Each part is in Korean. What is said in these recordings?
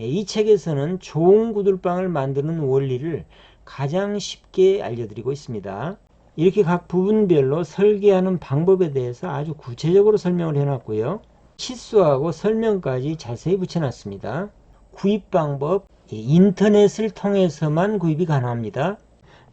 예, 이 책에서는 좋은 구들방을 만드는 원리를 가장 쉽게 알려드리고 있습니다. 이렇게 각 부분별로 설계하는 방법에 대해서 아주 구체적으로 설명을 해놨고요. 치수하고 설명까지 자세히 붙여놨습니다. 구입 방법, 예, 인터넷을 통해서만 구입이 가능합니다.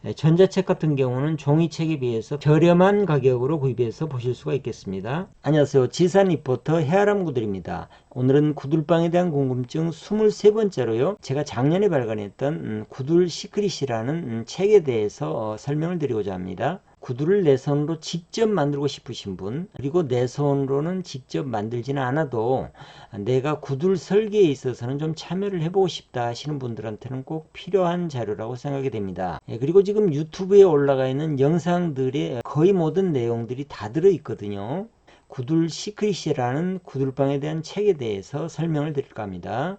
예, 전자책 같은 경우는 종이책에 비해서 저렴한 가격으로 구입해서 보실 수가 있겠습니다. 안녕하세요. 지산 리포터 해아람 구들입니다. 오늘은 구들방에 대한 궁금증 23번째로요. 제가 작년에 발간했던 음, 구들 시크릿이라는 음, 책에 대해서 어, 설명을 드리고자 합니다. 구두를 내 손으로 직접 만들고 싶으신 분 그리고 내 손으로는 직접 만들지는 않아도 내가 구두 설계에 있어서는 좀 참여를 해보고 싶다 하시는 분들한테는 꼭 필요한 자료라고 생각이 됩니다. 예, 그리고 지금 유튜브에 올라가 있는 영상들의 거의 모든 내용들이 다 들어 있거든요. 구들 시크릿이라는 구들방에 대한 책에 대해서 설명을 드릴까 합니다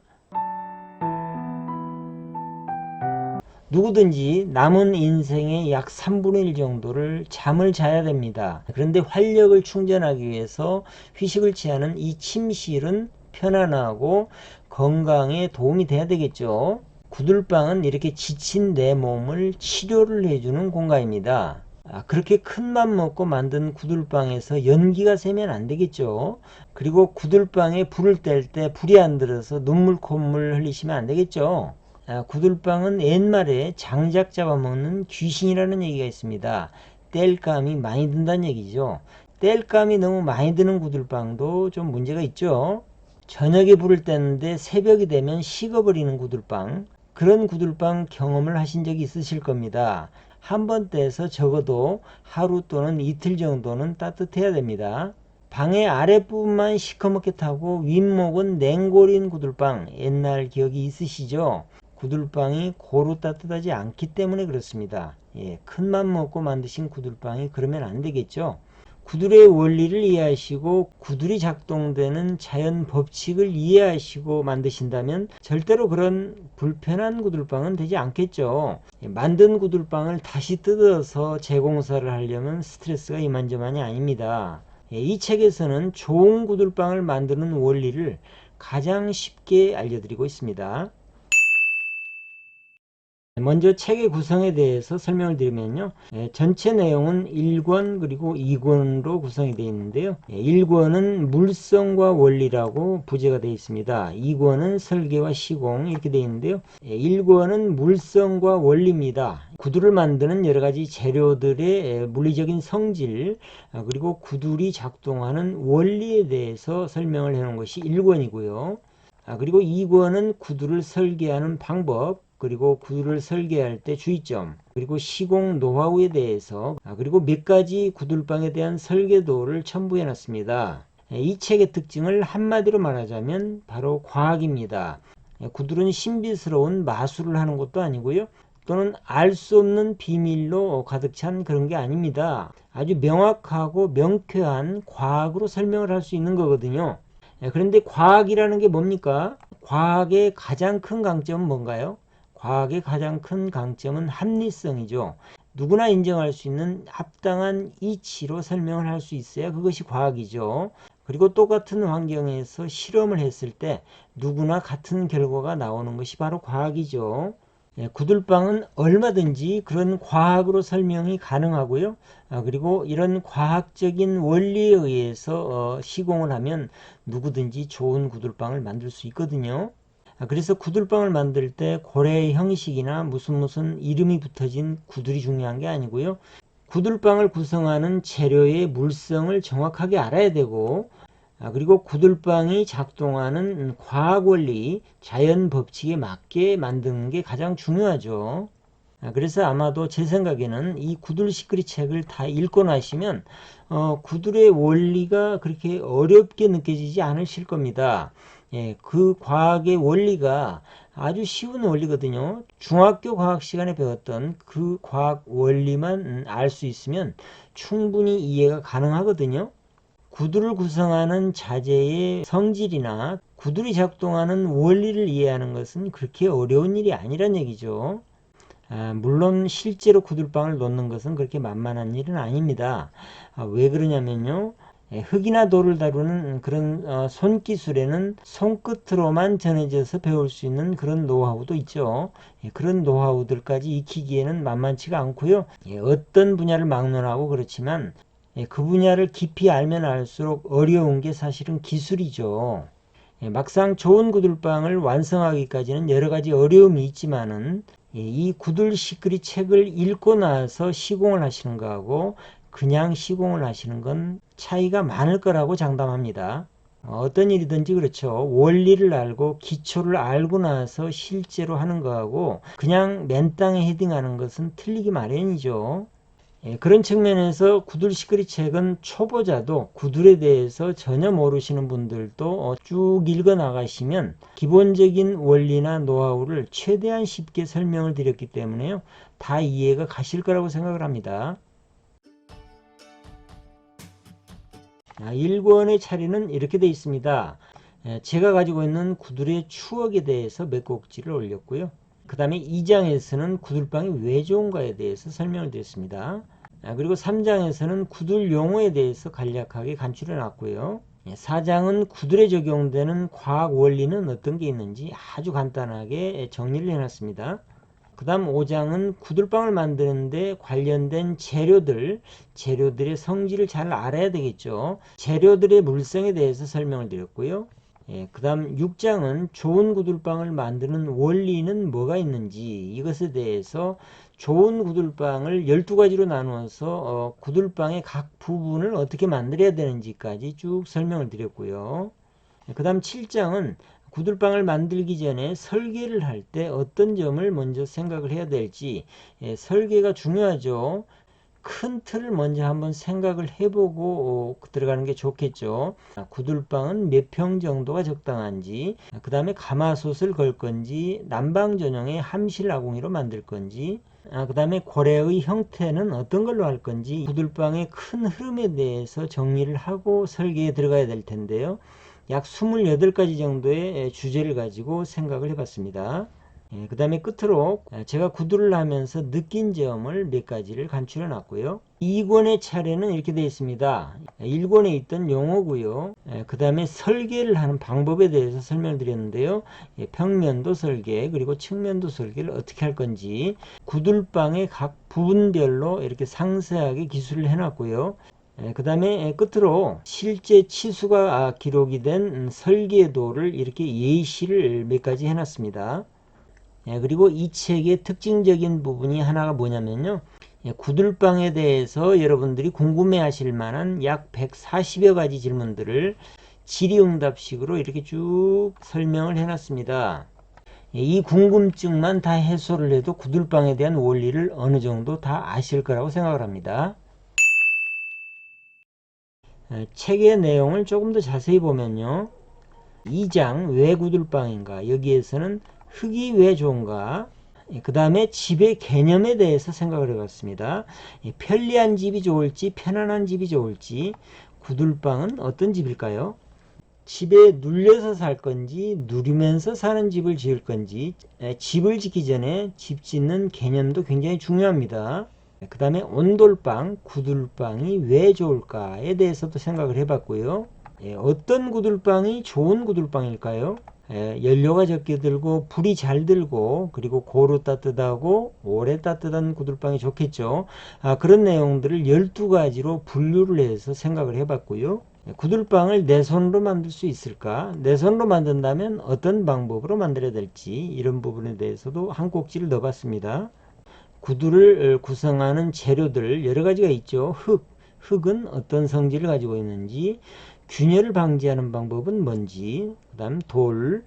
누구든지 남은 인생의 약 3분의 1 정도를 잠을 자야 됩니다. 그런데 활력을 충전하기 위해서 휴식을 취하는 이 침실은 편안하고 건강에 도움이 돼야 되겠죠. 구들방은 이렇게 지친 내 몸을 치료를 해주는 공간입니다. 아, 그렇게 큰 맘 먹고 만든 구들방에서 연기가 새면 안 되겠죠. 그리고 구들방에 불을 뗄 때 불이 안 들어서 눈물 콧물 흘리시면 안 되겠죠. 아, 구들방은 옛말에 장작 잡아먹는 귀신이라는 얘기가 있습니다. 땔감이 많이 든다는 얘기죠. 땔감이 너무 많이 드는 구들방도 좀 문제가 있죠. 저녁에 불을 떼는데 새벽이 되면 식어버리는 구들방 그런 구들방 경험을 하신 적이 있으실 겁니다. 한 번 떼서 적어도 하루 또는 이틀 정도는 따뜻해야 됩니다. 방의 아랫부분만 시커멓게 타고 윗목은 냉골인 구들방 옛날 기억이 있으시죠? 구들방이 고루 따뜻하지 않기 때문에 그렇습니다. 예, 큰맘 먹고 만드신 구들방이 그러면 안 되겠죠. 구들의 원리를 이해하시고 구들이 작동되는 자연 법칙을 이해하시고 만드신다면 절대로 그런 불편한 구들방은 되지 않겠죠. 예, 만든 구들방을 다시 뜯어서 재공사를 하려면 스트레스가 이만저만이 아닙니다. 예, 이 책에서는 좋은 구들방을 만드는 원리를 가장 쉽게 알려드리고 있습니다. 먼저 책의 구성에 대해서 설명을 드리면요. 예, 전체 내용은 1권 그리고 2권으로 구성이 되어 있는데요. 예, 1권은 물성과 원리라고 부제가 되어 있습니다. 2권은 설계와 시공 이렇게 되어 있는데요. 예, 1권은 물성과 원리입니다. 구두를 만드는 여러 가지 재료들의 예, 물리적인 성질 아, 그리고 구두리 작동하는 원리에 대해서 설명을 해 놓은 것이 1권이고요. 아, 그리고 2권은 구두를 설계하는 방법 그리고 구두를 설계할 때 주의점 그리고 시공 노하우에 대해서 아, 그리고 몇 가지 구들방에 대한 설계도를 첨부해 놨습니다. 예, 이 책의 특징을 한마디로 말하자면 바로 과학입니다. 예, 구들은 신비스러운 마술을 하는 것도 아니고요. 또는 알 수 없는 비밀로 가득 찬 그런 게 아닙니다. 아주 명확하고 명쾌한 과학으로 설명을 할 수 있는 거거든요. 예, 그런데 과학이라는 게 뭡니까? 과학의 가장 큰 강점은 뭔가요? 과학의 가장 큰 강점은 합리성이죠. 누구나 인정할 수 있는 합당한 이치로 설명을 할 수 있어야 그것이 과학이죠. 그리고 똑같은 환경에서 실험을 했을 때 누구나 같은 결과가 나오는 것이 바로 과학이죠. 예, 구들방은 얼마든지 그런 과학으로 설명이 가능하고요. 아, 그리고 이런 과학적인 원리에 의해서 어, 시공을 하면 누구든지 좋은 구들방을 만들 수 있거든요. 아, 그래서 구들방을 만들 때 고래 형식이나 무슨 무슨 이름이 붙어진 구들이 중요한 게 아니고요. 구들방을 구성하는 재료의 물성을 정확하게 알아야 되고 아, 그리고 구들방이 작동하는 과학 원리, 자연 법칙에 맞게 만드는 게 가장 중요하죠. 아, 그래서 아마도 제 생각에는 이 구들 시크릿 책을 다 읽고 나시면 어, 구들의 원리가 그렇게 어렵게 느껴지지 않으실 겁니다. 예, 그 과학의 원리가 아주 쉬운 원리거든요. 중학교 과학 시간에 배웠던 그 과학 원리만 알 수 있으면 충분히 이해가 가능하거든요. 구두를 구성하는 자재의 성질이나 구들이 작동하는 원리를 이해하는 것은 그렇게 어려운 일이 아니란 얘기죠. 아, 물론 실제로 구들방을 놓는 것은 그렇게 만만한 일은 아닙니다. 아, 왜 그러냐면요. 예, 흙이나 돌을 다루는 그런 어, 손기술에는 손끝으로만 전해져서 배울 수 있는 그런 노하우도 있죠. 예, 그런 노하우들까지 익히기에는 만만치가 않고요. 예, 어떤 분야를 막론하고 그렇지만 예, 그 분야를 깊이 알면 알수록 어려운 게 사실은 기술이죠. 예, 막상 좋은 구들방을 완성하기까지는 여러 가지 어려움이 있지만은 예, 이 구들 시크릿 책을 읽고 나서 시공을 하시는 거하고 그냥 시공을 하시는 건 차이가 많을 거라고 장담합니다. 어, 어떤 일이든지 그렇죠. 원리를 알고 기초를 알고 나서 실제로 하는 거하고 그냥 맨 땅에 헤딩하는 것은 틀리기 마련이죠. 예, 그런 측면에서 구들 시크릿 책은 초보자도 구들에 대해서 전혀 모르시는 분들도 어, 쭉 읽어 나가시면 기본적인 원리나 노하우를 최대한 쉽게 설명을 드렸기 때문에요. 다 이해가 가실 거라고 생각을 합니다. 1권의 차례는 이렇게 되어 있습니다. 에, 제가 가지고 있는 구들의 추억에 대해서 몇 곡지를 올렸고요. 그 다음에 2장에서는 구들방이 왜 좋은가에 대해서 설명을 드렸습니다. 아, 그리고 3장에서는 구들 용어에 대해서 간략하게 간추려 놨고요. 4장은 구들에 적용되는 과학 원리는 어떤 게 있는지 아주 간단하게 정리를 해놨습니다. 그 다음 5장은 구들방을 만드는데 관련된 재료들, 재료들의 성질을 잘 알아야 되겠죠. 재료들의 물성에 대해서 설명을 드렸고요. 예, 그 다음 6장은 좋은 구들방을 만드는 원리는 뭐가 있는지 이것에 대해서 좋은 구들방을 12가지로 나누어서 어, 구들방의 각 부분을 어떻게 만들어야 되는지까지 쭉 설명을 드렸고요. 그 다음 7장은 구들방을 만들기 전에 설계를 할 때 어떤 점을 먼저 생각을 해야 될지 예, 설계가 중요하죠. 큰 틀을 먼저 한번 생각을 해보고 어, 들어가는 게 좋겠죠. 아, 구들방은 몇 평 정도가 적당한지 그 다음에 가마솥을 걸 건지 난방 전용의 함실 아궁이로 만들 건지 아, 그 다음에 고래의 형태는 어떤 걸로 할 건지 구들방의 큰 흐름에 대해서 정리를 하고 설계에 들어가야 될 텐데요. 약 28가지 정도의 주제를 가지고 생각을 해봤습니다. 예, 그 다음에 끝으로 제가 구두를 하면서 느낀 점을 몇 가지를 간추려 놨고요. 2권의 차례는 이렇게 되어 있습니다. 1권에 있던 용어고요. 예, 그 다음에 설계를 하는 방법에 대해서 설명을 드렸는데요. 예, 평면도 설계 그리고 측면도 설계를 어떻게 할 건지 구들방의 각 부분별로 이렇게 상세하게 기술을 해놨고요. 그 다음에 끝으로 실제 치수가 아, 기록이 된 설계도를 이렇게 예시를 몇 가지 해놨습니다. 예, 그리고 이 책의 특징적인 부분이 하나가 뭐냐면요. 예, 구들방에 대해서 여러분들이 궁금해 하실 만한 약 140여 가지 질문들을 질의응답식으로 이렇게 쭉 설명을 해놨습니다. 예, 이 궁금증만 다 해소를 해도 구들방에 대한 원리를 어느 정도 다 아실 거라고 생각을 합니다. 책의 내용을 조금 더 자세히 보면요. 2장 왜 구들방인가 여기에서는 흙이 왜 좋은가 그 다음에 집의 개념에 대해서 생각을 해봤습니다. 편리한 집이 좋을지 편안한 집이 좋을지 구들방은 어떤 집일까요? 집에 눌려서 살 건지 누리면서 사는 집을 지을 건지 집을 짓기 전에 집 짓는 개념도 굉장히 중요합니다. 그 다음에 온돌방, 구들방이 왜 좋을까에 대해서도 생각을 해봤고요. 예, 어떤 구들방이 좋은 구들방일까요? 예, 연료가 적게 들고 불이 잘 들고 그리고 고루 따뜻하고 오래 따뜻한 구들방이 좋겠죠. 아, 그런 내용들을 12가지로 분류를 해서 생각을 해봤고요. 예, 구들방을 내 손으로 만들 수 있을까? 내 손으로 만든다면 어떤 방법으로 만들어야 될지 이런 부분에 대해서도 한 꼭지를 넣어봤습니다. 구두를 구성하는 재료들 여러 가지가 있죠. 흙, 흙은 어떤 성질을 가지고 있는지, 균열을 방지하는 방법은 뭔지, 그 다음 돌,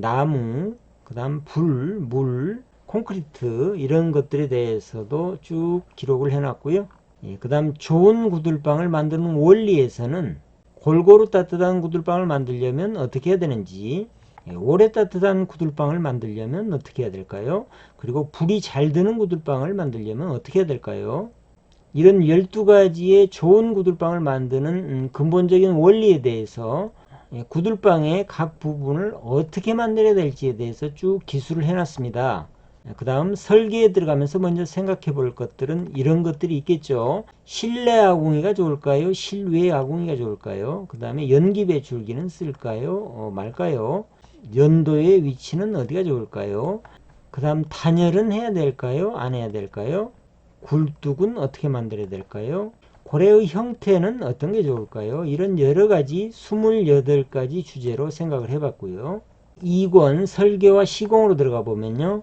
나무, 그 다음 불, 물, 콘크리트 이런 것들에 대해서도 쭉 기록을 해놨고요. 예, 그 다음 좋은 구들방을 만드는 원리에서는 골고루 따뜻한 구들방을 만들려면 어떻게 해야 되는지 예, 오래 따뜻한 구들방을 만들려면 어떻게 해야 될까요? 그리고 불이 잘 드는 구들방을 만들려면 어떻게 해야 될까요? 이런 12가지의 좋은 구들방을 만드는 음, 근본적인 원리에 대해서 예, 구들방의 각 부분을 어떻게 만들어야 될지에 대해서 쭉 기술을 해놨습니다. 그 다음 설계에 들어가면서 먼저 생각해 볼 것들은 이런 것들이 있겠죠. 실내 아궁이가 좋을까요? 실외 아궁이가 좋을까요? 그 다음에 연기배 줄기는 쓸까요? 어, 말까요? 연도의 위치는 어디가 좋을까요? 그 다음 단열은 해야 될까요? 안 해야 될까요? 굴뚝은 어떻게 만들어야 될까요? 고래의 형태는 어떤 게 좋을까요? 이런 여러 가지 28가지 주제로 생각을 해봤고요. 2권 설계와 시공으로 들어가 보면요.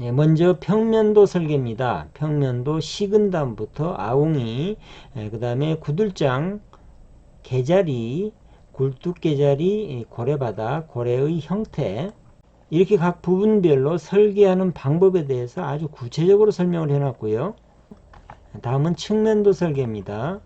네, 먼저 평면도 설계입니다. 평면도 식은 다음부터 아웅이, 그 다음에 구들장, 개자리, 굴뚝 개자리, 고래바닥, 고래의 형태 이렇게 각 부분별로 설계하는 방법에 대해서 아주 구체적으로 설명을 해놨고요. 다음은 측면도 설계입니다.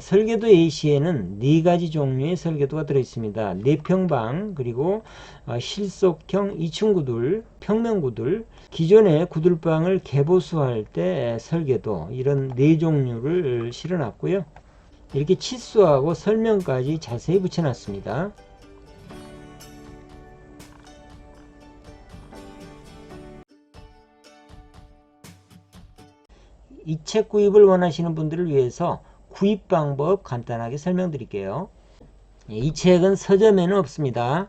설계도 A시에는 네 가지 종류의 설계도가 들어있습니다. 내평방 그리고 어, 실속형 2층 구들, 평면 구들, 기존의 구들방을 개보수할 때 설계도 이런 네 종류를 실어놨고요. 이렇게 치수하고 설명까지 자세히 붙여놨습니다. 이 책 구입을 원하시는 분들을 위해서 구입 방법 간단하게 설명드릴게요. 이 책은 서점에는 없습니다.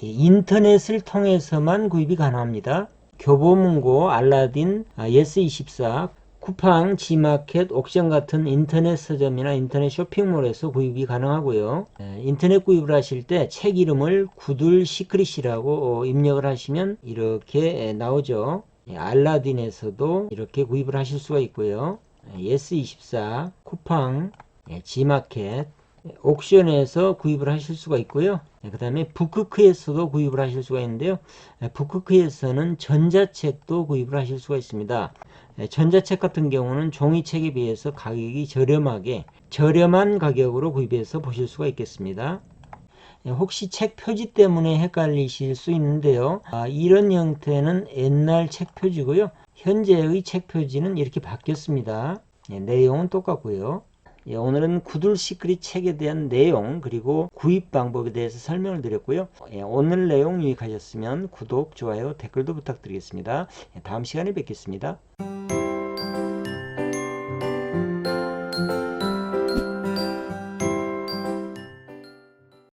인터넷을 통해서만 구입이 가능합니다. 교보문고, 알라딘, 예스24, 쿠팡, 지마켓, 옥션 같은 인터넷 서점이나 인터넷 쇼핑몰에서 구입이 가능하고요. 인터넷 구입을 하실 때 책 이름을 구들 시크릿이라고 입력을 하시면 이렇게 나오죠. 알라딘에서도 이렇게 구입을 하실 수가 있고요. 예스24, 쿠팡, 지마켓, 옥션에서 구입을 하실 수가 있고요. 그 다음에 북크크에서도 구입을 하실 수가 있는데요. 북크크에서는 전자책도 구입을 하실 수가 있습니다. 전자책 같은 경우는 종이책에 비해서 가격이 저렴하게 저렴한 가격으로 구입해서 보실 수가 있겠습니다. 혹시 책 표지 때문에 헷갈리실 수 있는데요. 아, 이런 형태는 옛날 책 표지고요. 현재의 책 표지는 이렇게 바뀌었습니다. 예, 내용은 똑같고요. 예, 오늘은 구들 시크릿 책에 대한 내용 그리고 구입 방법에 대해서 설명을 드렸고요. 예, 오늘 내용 유익하셨으면 구독, 좋아요, 댓글도 부탁드리겠습니다. 예, 다음 시간에 뵙겠습니다.